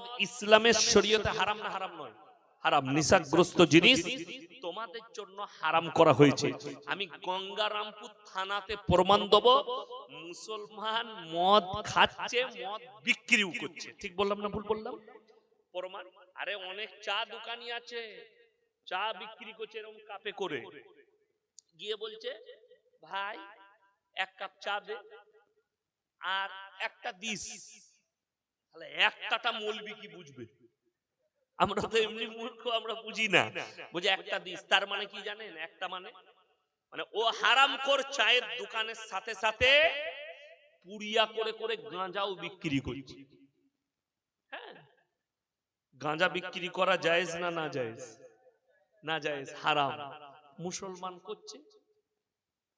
মদ ইসলামের শরীয়তে হারাম না হারাম নয়। হারাম নিশাগ্রস্ত জিনিস তোমাদের জন্য হারাম করা হয়েছে। আমি গঙ্গারামপুর থানাতে প্রমাণ দেব, মুসলমান মদ খাচ্ছে, মদ বিক্রিও করছে। ঠিক বললাম না ভুল বললাম? প্রমাণ? আরে অনেক চা দোকানি আছে, চা বিক্রি করছে এরকম কাপে করে। গিয়ে বলছে, ভাই, এক কাপ চা দে, আর একটা দিস। তাহলে একটাটা মলবি কি বুঝবে? আমরা তো এমনি মূর্খ, আমরা বুঝি না। বুঝে একটা দিস, তার মানে কি জানেন? একটা মানে? মানে ও হারাম কর চায়ের দোকানের সাথে সাথে পুড়িয়া করে করে গাঁজাও বিক্রি করছে। হ্যাঁ? গাঁজা বিক্রি করা জায়েজ না না জায়েজ? না জায়েজ, হারাম। মুসলমান করছে।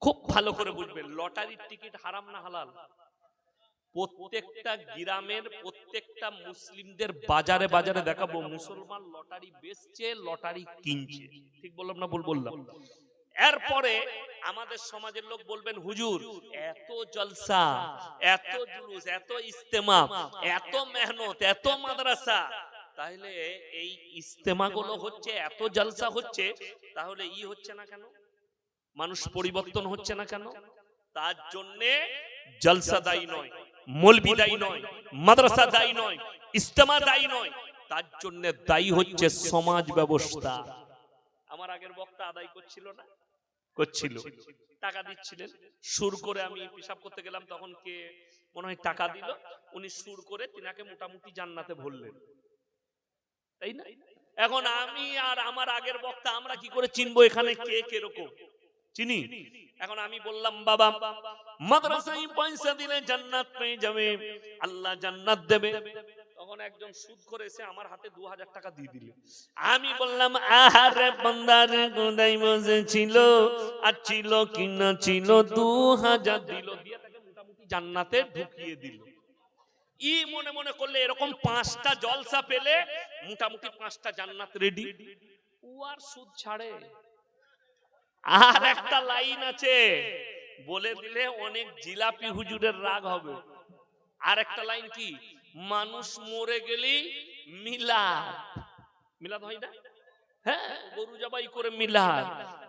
খুব ভালো করে বুঝবেন, লটারির টিকিট হারাম না হালাল। প্রত্যেকটা গ্রামের প্রত্যেকটা মুসলিমদের বাজারে বাজারে দেখাবো। মুসলমান লটারি বেচছে, লটারি কিনছে। ঠিক বললাম না ভুল বললাম? এরপরে আমাদের সমাজের লোক বলবেন, হুজুর, এত জলসা, এত জুলুস, এত ইস্তেমা এত মেহনত, এত মাদ্রাসা। তাহলে এই ইস্তেমা গুলো হচ্ছে, এত জলসা হচ্ছে, তাহলে ই হচ্ছে না কেন? মানুষ পরিবর্তন হচ্ছে না কেন? তার জন্যে জলসা দায়ী নয়। মলবি দায়ী নয় মাদ্রাসা দায়ী নয় ইস্তেমা দায়ী নয় তার জন্য দায়ী হচ্ছে সমাজ ব্যবস্থা। আমার আগের বক্তা আদায় করছিল না? করছিল। টাকা দিচ্ছিলেন। সুর করে আমি পেশাব করতে গেলাম তখন কে মনে হয় টাকা দিল। উনি সুর করে তিনাকে মোটামুটি জান্নাতে ভরলেন। তাই না? এখন আমি আর আমার আগের বক্তা আমরা কি করে চিনবো এখানে কে কীরকম? চিনি? এখন আমি বললাম, বাবা, মাদ্রাসায় পয়সা দিলে জান্নাত পেয়ে যাবে, আল্লাহ জান্নাত দেবে। জান্নাতে ঢুকিয়ে ই মনে মনে করলে এরকম পাঁচটা জলসা পেলে মোটামুটি পাঁচটা জান্নাত রেডি ও আর সুদ ছাড়ে। আর একটা লাইন আছে, বলে দিলে অনেক জিলাপি হুজুরের রাগ হবে। আর একটা লাইন কি? মানুষ মরে গেলি মিলা মিলাদ হয় না? হ্যাঁ গরু জবাই করে মিলা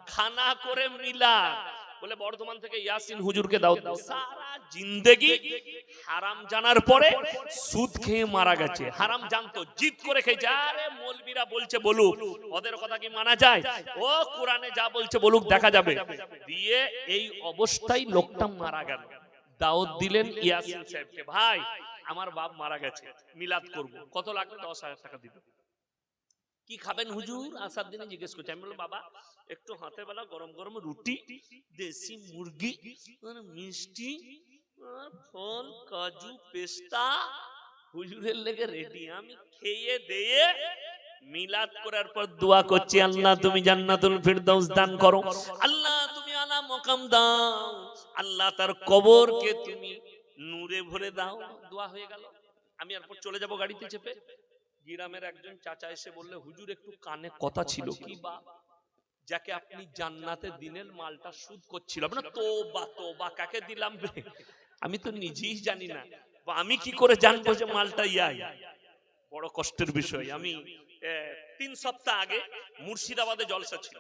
খানা করে মিলাদ। বলে বর্ধমান থেকে ইয়াসিন হুজুরকে দাও। সারা জিন্দেগি হারাম জানার পরে সুদ খেয়ে মারা গেছে। হারাম জানতো, জিদ করে খেয়েছে। আরে মৌলবীরা বলছে, বলুক, ওদের কথা কি মানা যায়? ও কোরআনে যা বলছে বলুক, দেখা যাবে। দিয়ে এই অবস্থায় লোকটা মারা গেল। দাওয়াত দিলেন ইয়াসিন সাহেবকে। ভাই, আমার বাপ মারা গেছে, মিলাদ করব। কত লাগবে দশ হাজার টাকা দিবে কি খাবেন হুজুর? আসার দিনে জিজ্ঞেস করছে। আমি বললাম বাবা একটু হাতে বেলা গরম গরম রুটি দেশি মুরগি মিষ্টি আর ফল কাজু পেস্তা হুজুরের লেগে রেডি আমি খেয়ে দিয়ে মিলাদ করার পর দোয়া করছি আল্লাহ তুমি জান্নাতুল ফিরদৌস দান করো। আল্লাহ তুমি আলা মকাম দাও। আল্লাহ তার কবরকে তুমি নূরে ভরে দাও। দোয়া হয়ে গেল। আমি এরপর চলে যাব গাড়িতে চেপে। গিরামের একজন চাচা এসে বললে হুজুর একটু কানে কথা ছিল কি বা? যাকে আপনি জান্নাতে দিনের মালটা সুদ করছিল আমরা তো বা তো বা কাকে দিলাম আমি তো নিজেই জানি না। বা আমি কি করে জানব যে মালটা ইয়াই? বড় কষ্টের বিষয়। আমি তিন সপ্তাহ আগে মুর্শিদাবাদে জলসা ছিল।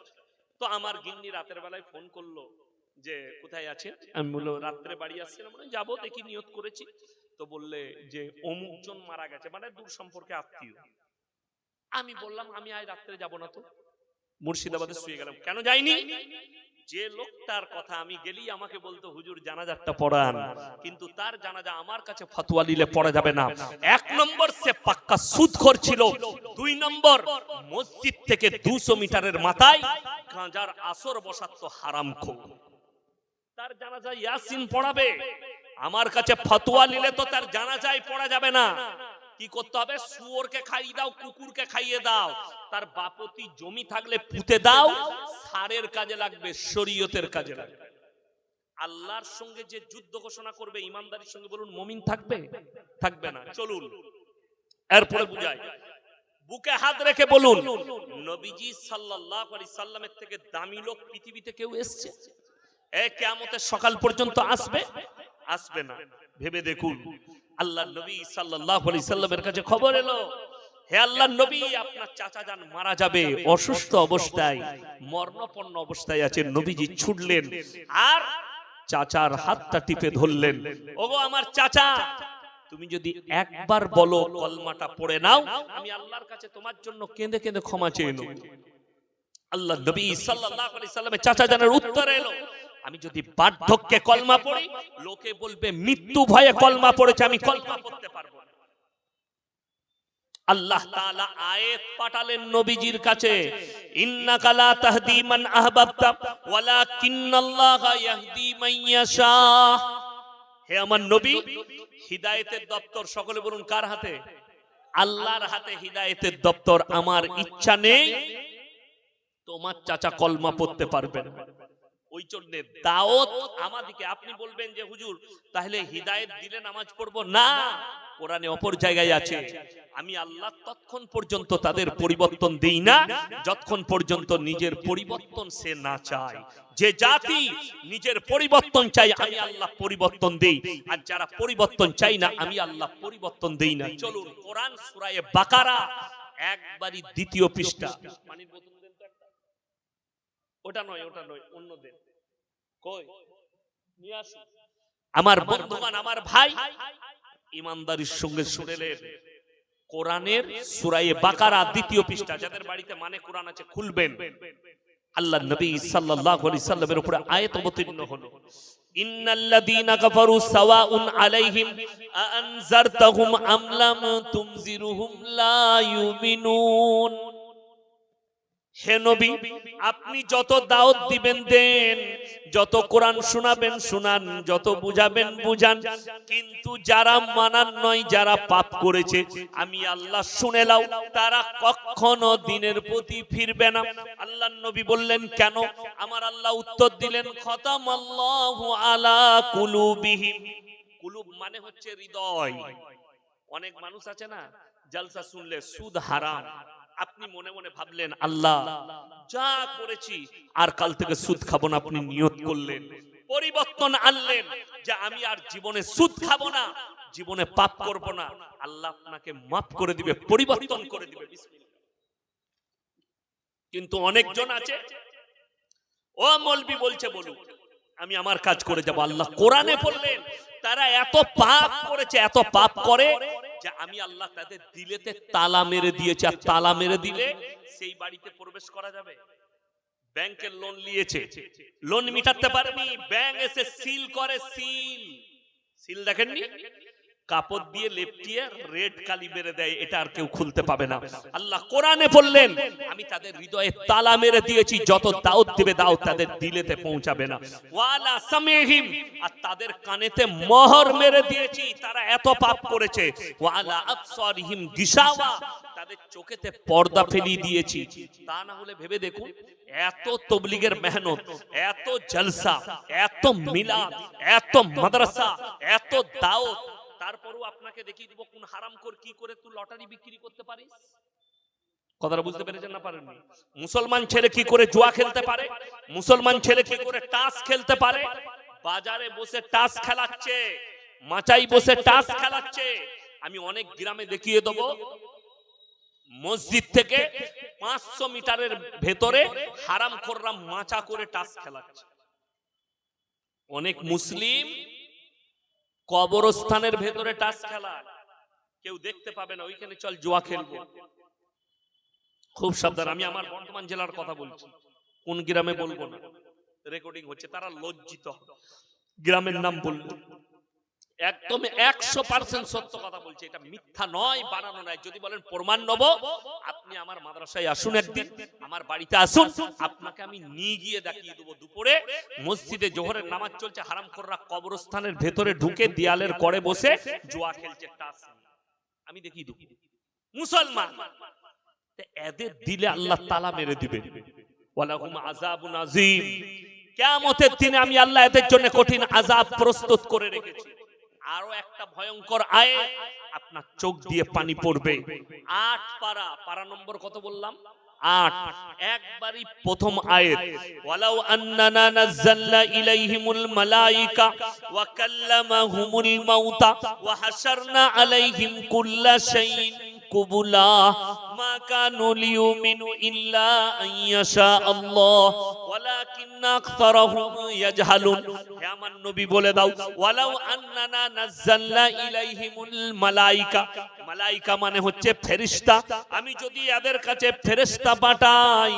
তো আমার গিন্নি রাতের বেলায় ফোন করল যে কোথায় আছে আমি বলল রাত্রে বাড়ি আসছিলাম। যাব দেখি নিয়ত করেছি। তো বললে যে অমুক জন মারা গেছে মানে দূর সম্পর্কে আত্মীয়। আমি বললাম, আমি আজ রাত্রে যাব না তো। মুর্শিদাবাদে শুয়ে গেলাম। কেন যাইনি? যে লোকটার কথা আমি গেলি আমাকে বলতো, হুজুর জানাজারটা পড়ান। কিন্তু তার জানাজা আমার কাছে ফতোয়া নিলে পড়া যাবে না। এক নম্বর সে পাক্কা সুদ করছিল দুই নম্বর, মসজিদ থেকে দুশো মিটারের মাথায় গাঁজার আসর বসাতো হারাম খো তার জানাজা ইয়াসিন পড়াবে। আমার কাছে ফতোয়া নিলে তো তার জানাজায় পড়া যাবে না। কি করতে হবে? শুয়োরকে খাইয়ে দাও, কুকুরকে খাইয়ে দাও। তার বাপতি জমি থাকলে পুঁতে দাও, সারের কাজে লাগবে, শরীয়তের কাজে লাগবে। আল্লাহর সঙ্গে যে যুদ্ধ ঘোষণা করবে, ইমানদারির সঙ্গে বলুন, মমিন থাকবে? থাকবে না। চলুন, এরপরে বুঝাই। বুকে হাত রেখে বলুন, নবীজি সাল্লাল্লাহু আলাইহি সাল্লামের থেকে দামি লোক পৃথিবীতে কেউ এসেছে? এ কিয়ামতের সকাল পর্যন্ত আসবে? আসবে না। ভেবে দেখুন আল্লাহ নবী সাল্লাল্লাহু আলাইহি সাল্লামের কাছে খবর এলো। হে আল্লাহ নবী আপনার চাচা যান মারা যাবে অসুস্থ অবস্থায় মরণপন্ন অবস্থায় আছে। নবীজি ছুটলেন আর চাচার হাতটা টিপে ধরলেন। ওগো আমার চাচা তুমি যদি একবার বলো কলমাটা পড়ে নাও আমি আল্লাহর কাছে তোমার জন্য কেঁদে কেঁদে ক্ষমা চেয়ে নেব। আল্লাহ নবী সাল্লাল্লাহু আলাইহি সাল্লামের চাচা জানের উত্তর এলো। আমি যদি বার্ধক্যে কলমা পড়ি, লোকে বলবে, মৃত্যু ভয়ে কলমা পড়েছে, আমি কলমা পড়তে পারব আল্লাহ তাআলা আয়াত পাঠালেন নবীজির কাছে, ইন্নাকা লা তাহদি মান আহবাবতা, ওয়ালাকিন্নাল্লাহা ইয়াহদি মান ইয়াশা। হে আমার নবী, হিদায়েতের দপ্তর, সকলে বলুন, কার হাতে? আল্লাহর হাতে হিদায়েতের দপ্তর, আমার ইচ্ছা নেই, তোমার চাচা কলমা পড়তে পারবেন ওই জন্য দাওয়াত আমাদিকে। আপনি বলবেন যে, হুজুর, তাহলে হিদায়েত দিলে নামাজ পড়ব? না, কোরআনে অপর জায়গায় আছে। আমি আল্লাহ ততক্ষণ পর্যন্ত তাদের পরিবর্তন দেই না, যতক্ষণ পর্যন্ত নিজের পরিবর্তন সে না চায়। যে জাতি নিজের পরিবর্তন চাই আমি আল্লাহ পরিবর্তন দেই। আর যারা পরিবর্তন চাই না, আমি আল্লাহ পরিবর্তন দেই না। চলুন, কোরআন সূরায়ে বাকারা একবারই দ্বিতীয় পৃষ্ঠা পানির বোতল দেন তো একটা। ওটা নয় ওটা নয় অন্য দেন কই? নিয়ে আসুন আমার বন্ধুগণ আমার ভাই ইমানদারির সঙ্গে শুনেলেন। কোরআনের সুরায়ে বাকারা দ্বিতীয় পৃষ্ঠা যাদের বাড়িতে মানে কোরআন আছে খুলবেন। আল্লাহ নবী সাল্লাল্লাহু আলাইহি সাল্লামের উপরে আয়াত অবতীর্ণ হলো। ইন্নাল্লাযীনা কাফারু সাওয়াউন আলাইহিম আনজারতাহুম আম লাম তুমজিরুহুম লা ইউমিনুন। হে নবী, আপনি যত দাওয়াত দিবেন, দেন। যত কোরআন শোনাবেন, শুনান। যত বুঝাবেন, বুঝান। কিন্তু যারা মানান নয়, যারা পাপ করেছে, আমি আল্লাহ শুনে লাও তারা কখনো দিনের প্রতি ফিরবে না। আল্লাহ নবী বললেন, কেন? আমার আল্লাহ উত্তর দিলেন খতাম আল্লাহু আলা কুলুবিহিম। কুলুব মানে হচ্ছে হৃদয়। অনেক মানুষ আছে না, জালসা শুনলে, সুদ হারাম। আপনি মনে মনে ভাবলেন, আল্লাহ, যা করেছি, আর কাল থেকে সুদ খাব না, আপনি নিয়ত করলেন। পরিবর্তন আনলেন যে আমি আর জীবনে সুদ খাব না, জীবনে পাপ করব না। আল্লাহ আপনাকে মাফ করে দিবে, পরিবর্তন করে দিবে। কিন্তু অনেকজন আছে, ও মলবি বলছে, বলুক, আমি আমার কাজ করে যাব। আল্লাহ কোরআনে বললেন, তারা এত পাপ করেছে, এত পাপ করে যে আমি আল্লাহ তাদের দিলেতে তালা মেরে দিয়েছে আর তালা মেরে দিলে সেই বাড়িতে প্রবেশ করা যাবে। ব্যাংকের লোন নিয়েছে লোন মিটাতে পারেনি ব্যাংক এসে সিল করে সিল সিল দেখেননি? কাপড় দিয়ে লেপটিয়ে রেড কালি মেরে দেয় এটা আর কেউ খুলতে পাবে না। আল্লাহ কোরআনে বললেন আমি তাদের হৃদয়ে তালা মেরে দিয়েছি যত দাউদ দিবে দাউদ তাদের দিলেতে পৌঁছাবে না। ওয়ালা সামিহিম আর তাদের কানেতে মোহর মেরে দিয়েছি তারা এত পাপ করেছে। ওয়ালা আবসারিহিম গিশাওয়া তাদের চোখেতে পর্দা ফেলিয়ে দিয়েছি। তা না হলে ভেবে দেখুন এত তবলিগের মেহনত এত জলসা এত মিলাদ এত মাদ্রাসা এত দাওয়াত তারপরও আপনাকে দেখিয়ে দিব কোন হারাম কর কি করে তুই লটারি বিক্রি করতে পারিস। কথাটা বুঝতে পেরেছেন না পারেননি? মুসলমান ছেলে কি করে জুয়া খেলতে পারে? মুসলমান ছেলে কি করে টাস খেলতে পারে? বাজারে বসে টাস খেলাচ্ছে মাচাই বসে টাস খেলাচ্ছে। আমি অনেক গ্রামে দেখিয়ে দেবো মসজিদ থেকে পাঁচশো মিটারের ভেতরে হারাম কররাম মাচা করে টাস খেলাচ্ছে। অনেক মুসলিম কবরস্থানের ভেতরে টাচ খেলা। কেউ দেখতে পাবে না, ওইখানে চল জুয়া খেলব। খুব সাবধান, আমি আমার বর্ধমান জেলার কথা বলছি। কোন গ্রামে বলব না। রেকর্ডিং হচ্ছে, তারা লজ্জিত গ্রামের নাম বলব। একদম একশো পার্সেন্ট সত্য কথা বলছে। এটা মিথ্যা নয় বানানো নয়। যদি বলেন প্রমাণ নেব আপনি আমার মাদ্রাসায় আসুন একদিন আমার বাড়িতে আসুন আপনাকে আমি নিয়ে গিয়ে দেখিয়ে দেবো দুপুরে। মসজিদে জোহরের নামাজ চলছে হারাম কররা কবরস্থানের ভেতরে ঢুকে দেয়ালের করে বসে জোয়া খেলছে টাস আমি দেখিয়ে দেবো। মুসলমান। এদের দিলে আল্লাহ তালা মেরে দিবে। ওয়ালাহুম কিয়ামতের দিনে আমি আল্লাহ এদের জন্য কঠিন আযাব প্রস্তুত করে রেখেছি। আরও একটা ভয়ঙ্কর আয়ে আপনার চোখ দিয়ে পানি পড়বে। আট পারা পারা নম্বর কত বললাম? আট। একবারই প্রথম আয়াত ওয়ালাউ আন্নানা নাযালনা ইলাইহিমুল মালাইকা ওয়া কাল্লামাহুমুল মাউতা ওয়া হাশারনা আলাইহিম কুল্লা শাইইন কুবুলা। মানে হচ্ছে ফেরেশতা আমি যদি এদের কাছে ফেরেশতা পাঠাই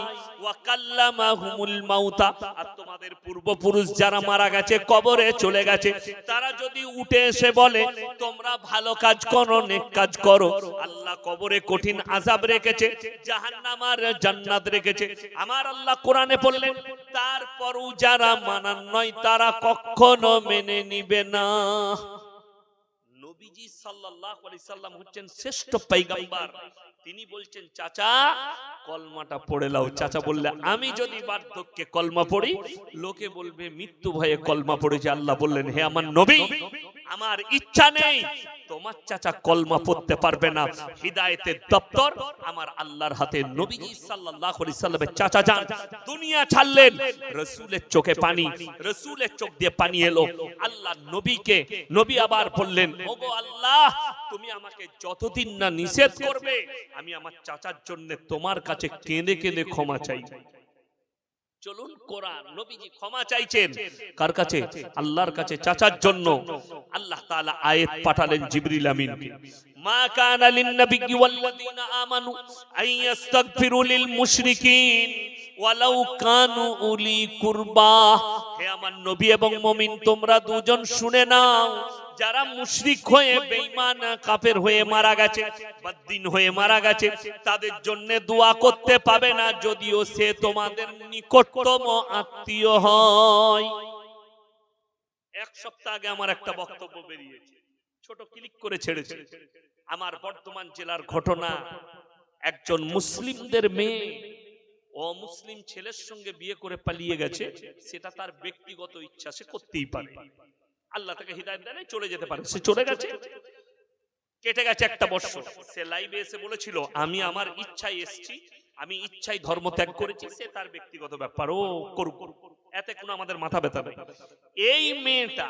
তোমাদের পূর্বপুরুষ যারা মারা গেছে, কবরে চলে গেছে, তারা যদি উঠে এসে বলে, তোমরা ভালো কাজ করো, নেক কাজ করো। আল্লাহ কবরে কঠিন আযাব রেখেছে, জাহান্নাম আর জান্নাত রেখেছে। আমার আল্লাহ কোরআনে বললেন, তারপরও যারা মানান নয়, তারা কখনো মেনে নিবে না। শ্রেষ্ঠ তিনি বলছেন, চাচা, কলমাটা চাচা আমি যদি বার্ধক্যে কলমা পড়ি, লোকে বলবে, মৃত্যু ভয়ে কলমা পড়েছে। আল্লাহ বললেন, হে আমার নবী আমার ইচ্ছা নেই, তোমার চাচা কলমা পড়তে পারবে না। হিদায়েতের দপ্তর আমার আল্লাহর হাতে। নবীজি সাল্লাল্লাহু আলাইহি সাল্লামের চাচা যান। দুনিয়া ছাড়লেন। রসুলের চোখে পানি। রসুলের চোখ দিয়ে পানি এলো। আল্লাহ নবীকে, নবী আবার বললেন, ওগো আল্লাহ, তুমি আমাকে যতদিন না নিষেধ করবে, আমি আমার চাচার জন্য তোমার কাছে কেঁদে কেঁদে ক্ষমা চাই। চলুন কোরআন নবীজি ক্ষমা চাইছেন। কার কাছে? আল্লাহর কাছে চাচার জন্য। আল্লাহ তাআলা আয়াত পাঠালেন জিবরিল আমিনকে মা কানা লিন নাবিয়্যি ওয়াল্লাযীনা আমানু আন ইস্তাগফিরু লিল মুশরিকিন ওয়ালাউ কানু উলি কুরবা। হে আমার নবী এবং মুমিন তোমরা দুজন শুনে নাও। যারা মুশরিক হয়ে, বেঈমান, কাফের হয়ে মারা গেছে, বদ্দিন হয়ে মারা গেছে, তাদের জন্য দোয়া করতে পাবে না, যদিও সে তোমাদের নিকটতম আত্মীয় হয়। এক সপ্তাহ আগে আমার একটা বক্তব্য বেরিয়েছে, ছোট ক্লিক করে ছেড়েছে। আমার বর্ধমান জেলার ঘটনা, একজন মুসলিমদের মেয়ে অমুসলিম ছেলের সঙ্গে বিয়ে করে পালিয়ে গেছে, সেটা তার ব্যক্তিগত ইচ্ছা, সে করতেই পারে। আল্লাহ তাকে হৃদায়ত দেয় চলে যেতে পারে। সে চলে গেছে। কেটে গেছে একটা বছর সে লাইভে এসে বলেছিল আমি আমার ইচ্ছায় এসেছি আমি ইচ্ছায় ধর্ম ত্যাগ করেছি সে তার ব্যক্তিগত ব্যাপার। ও করুক। এতে কোনো আমাদের মাথা ব্যথা নেই। এই মেয়েটা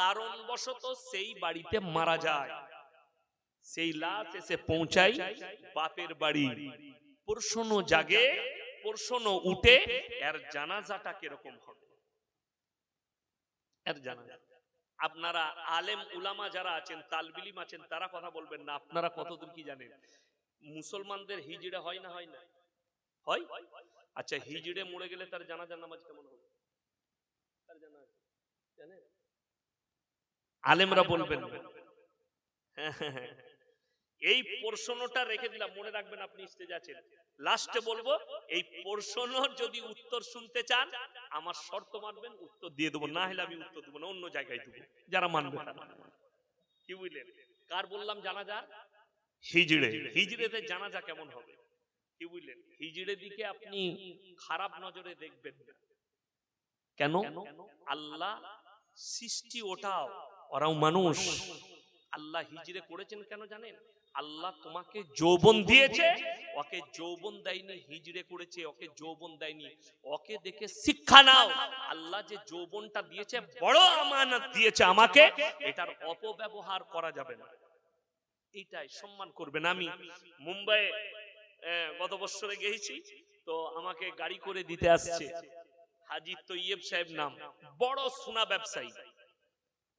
কারণবশত সেই বাড়িতে মারা যায়। সেই লাশ এসে পৌঁছাই বাপের বাড়ি। প্রশ্ন জাগে প্রশ্ন উঠে এর জানাজাটা কীরকম হবে? এর জানাজা। আপনারা আলেম উলামা যারা আছেন তালবিলিম আছেন তারা কথা বলবেন না। আপনারা কতদূর কি জানেন? মুসলমানদের হিজড়ে হয় না হয় না? হয়? আচ্ছা হিজড়ে মরে গেলে তার জানাজার নামাজ কেমন হবে? তার জানেন? আলেমরা বলবেন। না। এই প্রশ্নটা রেখে দিলাম মনে রাখবেন আপনি স্টেজে আছেন। লাস্টে বলব এই প্রশ্নর যদি উত্তর শুনতে চান আমার শর্ত মানবেন উত্তর দিয়ে দেবো না হলে আমি উত্তর দেবো না অন্য জায়গায় দেবো যারা মানবে কি বুঝলেন? কার বললাম জানাজা? হিজড়ে। হিজড়েতে জানাজা কেমন হবে? কি বুঝলেন? হিজড়ে দিকে আপনি খারাপ নজরে দেখবেন না। কেন? আল্লাহ সৃষ্টি ওটাও ওরাও মানুষ। আল্লাহ হিজড়ে করেছেন কেন জানেন? আল্লাহ তোমাকে যৌবন দিয়েছে, ওকে যৌবন দেয়নি হিজড়ে করেছে, ওকে যৌবন দেয়নি। ওকে দেখে শিক্ষা নাও, আল্লাহ যে যৌবনটা দিয়েছে, বড় আমানত দিয়েছে আমাকে, এটার অপব্যবহার করা যাবে না। এইটাই সম্মান করবেন আমি। মুম্বাই গত বছরে গেছি, তো আমাকে গাড়ি করে দিতে আসছে। হাজি তৈয়ব সাহেব নাম, বড় সোনা ব্যবসায়ী।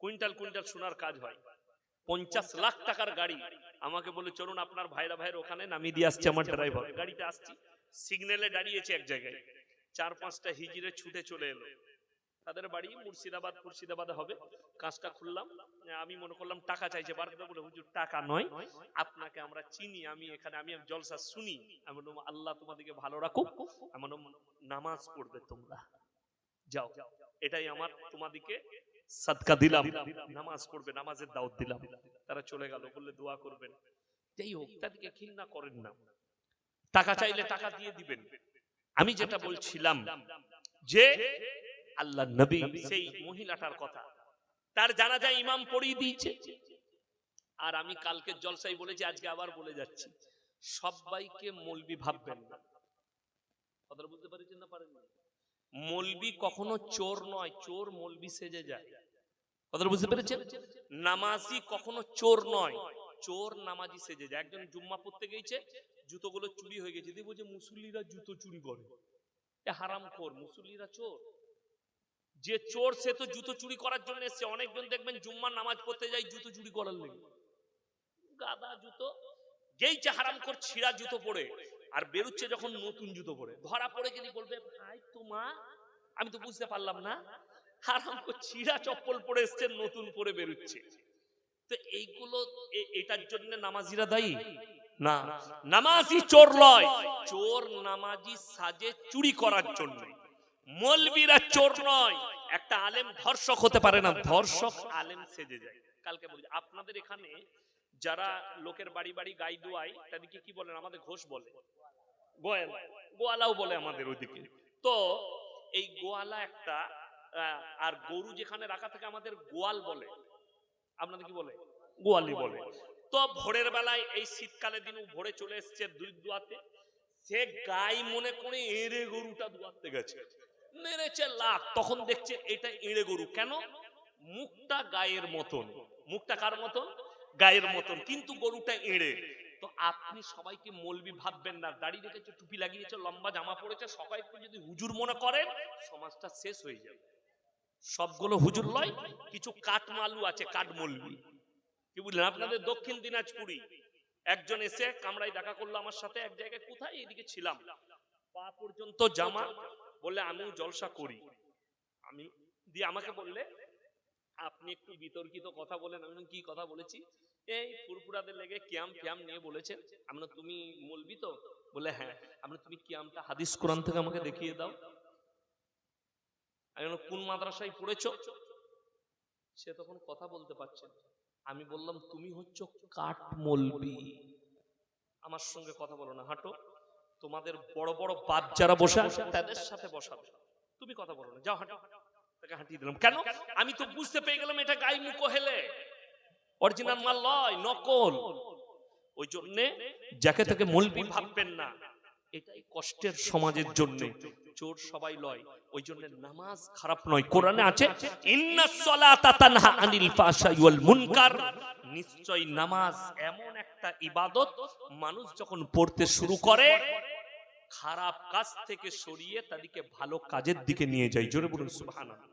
কুইন্টাল কুইন্টাল সোনার কাজ হয়। পঞ্চাশ লাখ টাকার গাড়ি। আমাকে বলে, চলুন আপনার ভাইরা ভাইয়ের ওখানে নামিয়ে দিয়ে আসছে আমার ড্রাইভার গাড়িতে আসছি সিগন্যালে দাঁড়িয়েছে এক জায়গায়। চার পাঁচটা হিজিরে ছুটে চলে এলো। তাদের বাড়ি মুর্শিদাবাদ, মুর্শিদাবাদে হবে। কাজটা খুললাম। আমি মনে করলাম, টাকা চাইছে। বলে, হুজুর, টাকা নয়। আপনাকে আমরা চিনি, আমি এখানে, আমি জলসা শুনি। আমি আল্লাহ তোমাদেরকে ভালো রাখুক। এমন নামাজ পড়বে তোমরা। যাও। এটাই আমার তোমাদেরকে সাদকা দিলাম, নামাজ পড়বে, নামাজের দাওয়াত দিলাম। তারা চলে গেল, বললে, দোয়া করবেন। যাই হোক, তাদেরকে ঘৃণা করেন না। টাকা চাইলে টাকা দিয়ে দিবেন। আমি যেটা বলছিলাম যে আল্লাহ নবী সেই মহিলাটার কথা। তার জানা যায় ইমাম পড়িয়ে দিয়েছে। আর আমি কালকে জলসাই বলেছি, আজকে আবার বলে যাচ্ছি, সবাইকে মলবি ভাববেন না। কথাটা বুঝতে পারছেন না পারেন না মলবি কখনো চোর নয়, চোর মলবি সেজে যায়। কথাটা বুঝতে পেরেছেন? নামাজি কখনো চোর নয়, চোর নামাজি সেজে যায়। একজন জুম্মা পড়তে গেছে, জুতোগুলো চুরি হয়ে গেছে। দেখব যে মুসল্লিরা জুতো চুরি করে। এ হারাম কর মুসল্লিরা চোর। যে চোর, সে তো জুতো চুরি করার জন্য এসছে। অনেকজন দেখবেন জুম্মা নামাজ পড়তে যায়, জুতো চুরি করার লেগে। গাদা জুতো। গেইছে হারাম কর ছিঁড়া জুতো পরে। আর বেরুচ্ছে যখন নতুন জুতো পরে। ধরা পড়ে গেলি বলবে, ভাই তোমা আমি তো বুঝতে পারলাম না। হারাম ছিঁড়া চপ্পল পরে এসছে, নতুন পরে বেরুচ্ছে। তো এইগুলো এটার জন্য নামাজিরা দায়ী? না। নামাজি চোর লয়। চোর নামাজি সাজে চুরি করার জন্য। মলবিরা চোর নয়। একটা আলেম ধর্ষক হতে পারে না, ধর্ষক আলেম সেজে যায়। কালকে বলি, আপনাদের এখানে যারা লোকের বাড়ি বাড়ি গাই দোয়ায়, তাদেরকে কি বলেন? আমাদের ঘোষ বলে। গোয়াল গোয়ালাও বলে আমাদের ওদিকে তো এই গোয়ালা একটা আর গরু যেখানে রাখা থাকে আমাদের গোয়াল বলে। আপনাদের কি বলে? গোয়ালি বলে। তো ভোরের বেলায় এই শীতকালে দিন ভোরে চলে এসছে দুই দুয়াতে। সে গাই মনে করে এড়ে গরুটা দুয়াতে গেছে। মেরেছে লাখ। তখন দেখছে এটা এড়ে গরু। কেন? মুখটা গায়ের মতন। মুখটা কার মতন? গায়ের মতন। কিন্তু গরুটা এড়ে। তো আপনি সবাইকে মলবি ভাববেন না। দাড়ি রেখেছে, টুপি লাগিয়েছে, লম্বা জামা পড়েছে সবাইকে যদি হুজুর মনে করেন, সমাজটা শেষ হয়ে যাবে। সবগুলো হুজুর লয়, কিছু কাঠমালু আছে কাঠমলবি কি বুঝলেন? আপনাদের দক্ষিণ দিনাজপুরি একজন এসে কামরায় দেখা করল আমার সাথে, এক জায়গায় কোথায়? এদিকে ছিলাম। পা পর্যন্ত জামা বললে আমিও জলসা করি। আমি, দিয়ে আমাকে বললে, আপনি একটু বিতর্কিত কথা বলেন। আমি কি কথা বলেছি? এই ফুরফুরাদের লেগে কিয়াম ফিয়াম নিয়ে বলেছেন, আমরা তুমি বলবি তো? বলে হ্যাঁ আমরা তুমি কিয়ামটা হাদিস কোরআন থেকে আমাকে দেখিয়ে দাও। আমি কোন মাদ্রাসায় পড়েছো? সে তখন কথা বলতে পারছে আমি বললাম, তুমি হচ্ছ কাঠ মলবি আমার সঙ্গে কথা বলো না, হাঁটো। তোমাদের বড় বড় বাপ যারা বসে আছে, তাদের সাথে বসাবে তুমি কথা বলো না, যাও, হাঁটো। তাকে হাঁটিয়ে দিলাম। কেন? আমি তো বুঝতে পেরে গেলাম এটা গাই মুখো হেলে অরিজিনাল মাল লয়, নকল। ওই জন্যে যাকে তাকে মলবি ভাববেন না, এটাই কষ্টের সমাজের জন্য। চোর সবাই লয়, ওই জন্য নামাজ খারাপ নয়। কোরআনে আছে আনিল ওয়াল মুনকার। নিশ্চয় নামাজ এমন একটা ইবাদত, মানুষ যখন পড়তে শুরু করে, খারাপ কাজ থেকে সরিয়ে তাদেরকে ভালো কাজের দিকে নিয়ে যায়। জোরে বলুন, সুবহানাল্লাহ।